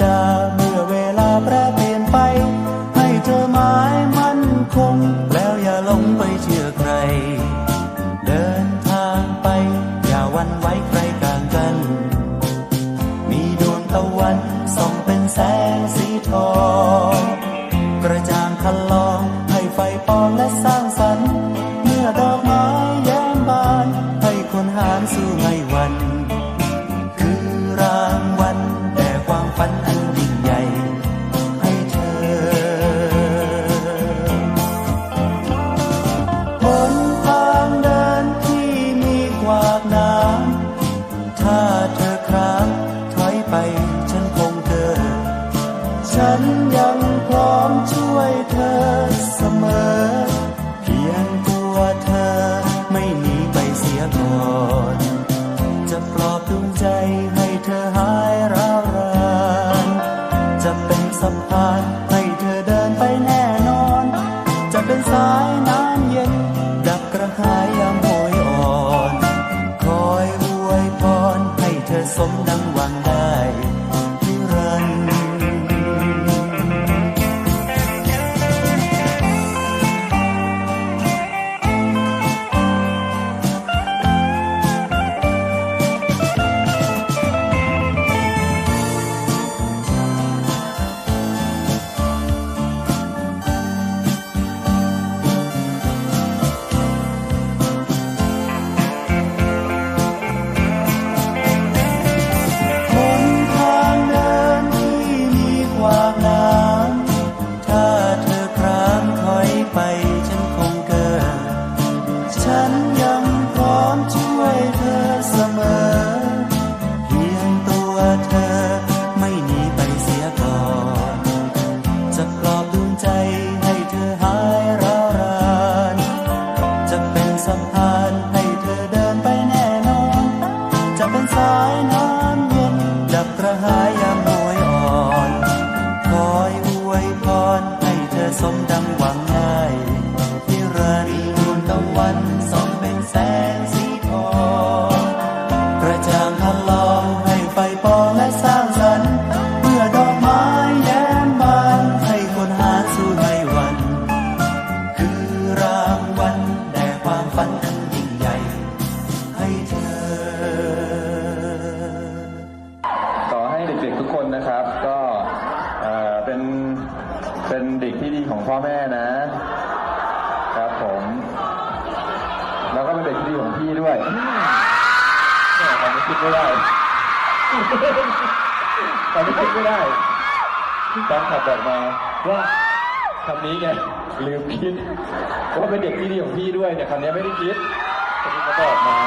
จาเมื่อเวลาแปรเปลี่ยนไป ให้เธอหมายมั่นคง แล้วอย่าหลงไปเชื่อใคร เดินทางไป อย่าวันไว้ใครกลางกัน มีดวงตะวันส่องเป็นแสงสีทอง กระจ่างคันลองให้ไฟปองและสร้างสรรค์ เมื่อดอกไม้แย้มบาน ให้คนหานสู้ไม่วัน ฉันยังพร้อมช่วยเธอเสมอ เพียงตัวเธอไม่หนีไปเสียก่อน จะปลอบดวงใจให้เธอหายร้าวรานจะเป็นสะพานให้เธอเดินไปแน่นอน จะเป็นสายน้ำเย็น ดับกระหายยามโหยอ่อน คอยอวยพรให้เธอสมดังหวังได้ สะพานให้เธอเดินไปแน่นอน จะเป็นสายน้ำเย็นดับกระหายยามโหยอ่อนคอยอวยพรให้เธอสมดังหวังได้ที่รานดวงตะวันส่องเป็น เธอขอให้เด็กๆทุกคนนะครับ ก็เป็นเป็นเด็กที่ดีของพ่อแม่นะครับผม แล้วก็เป็นเด็กที่ดีของพี่ด้วยเนี่ยตอนนี้คิดไม่ได้ตอนนี้คิดไม่ได้ตอนขับบอกมาว่าคำนี้ไงลืมคิดว่าเป็นเด็กที่ดีของพี่ด้วยเนี่ยคำนี้ไม่ได้คิด คำนี้เขาบอกมา